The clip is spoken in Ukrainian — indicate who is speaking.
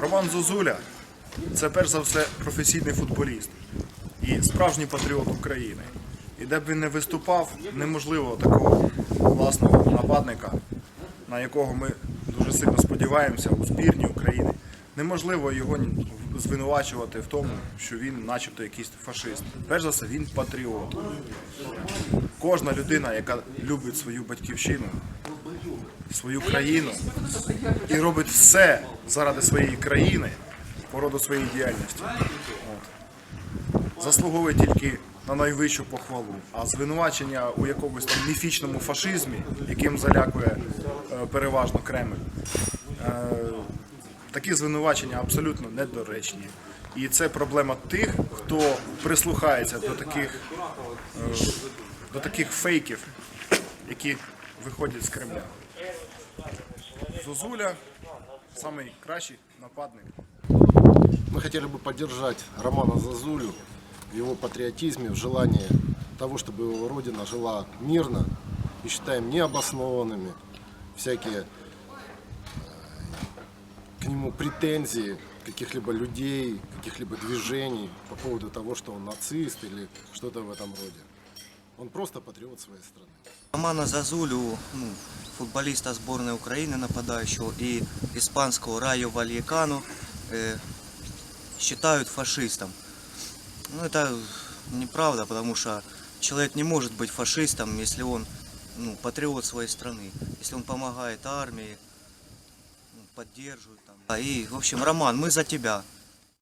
Speaker 1: Роман Зозуля це перш за все професійний футболіст і справжній патріот України. І де б він не виступав, неможливо такого власного нападника, на якого ми дуже сильно сподіваємося у збірні України. Неможливо його звинувачувати в тому, що він начебто якийсь фашист. Перш за все, він патріот. Кожна людина, яка любить свою батьківщину, свою країну і робить все заради своєї країни по роду своєї діяльності. От. Заслуговує тільки на найвищу похвалу. А звинувачення у якомусь там міфічному фашизмі, яким залякує е, переважно Кремль, е, такі звинувачення абсолютно недоречні. І це проблема тих, хто прислухається до таких, е, до таких фейків, які виходять з Кремля. Зозуля найкращий нападник.
Speaker 2: Мы хотели бы поддержать Романа Зазулю в его патриотизме, в желании того, чтобы его родина жила мирно и считаем необоснованными всякие э, к нему претензии каких-либо людей, каких-либо движений по поводу того, что он нацист или что-то в этом роде. Он просто патриот своей страны.
Speaker 3: Романа Зазулю, ну, футболиста сборной Украины нападающего, и испанского Раю Вальякану э, считают фашистом. Ну, это неправда, потому что человек не может быть фашистом, если он ну, патриот своей страны, если он помогает армии, ну, поддерживает. Там. А, И, в общем, Роман, мы за тебя.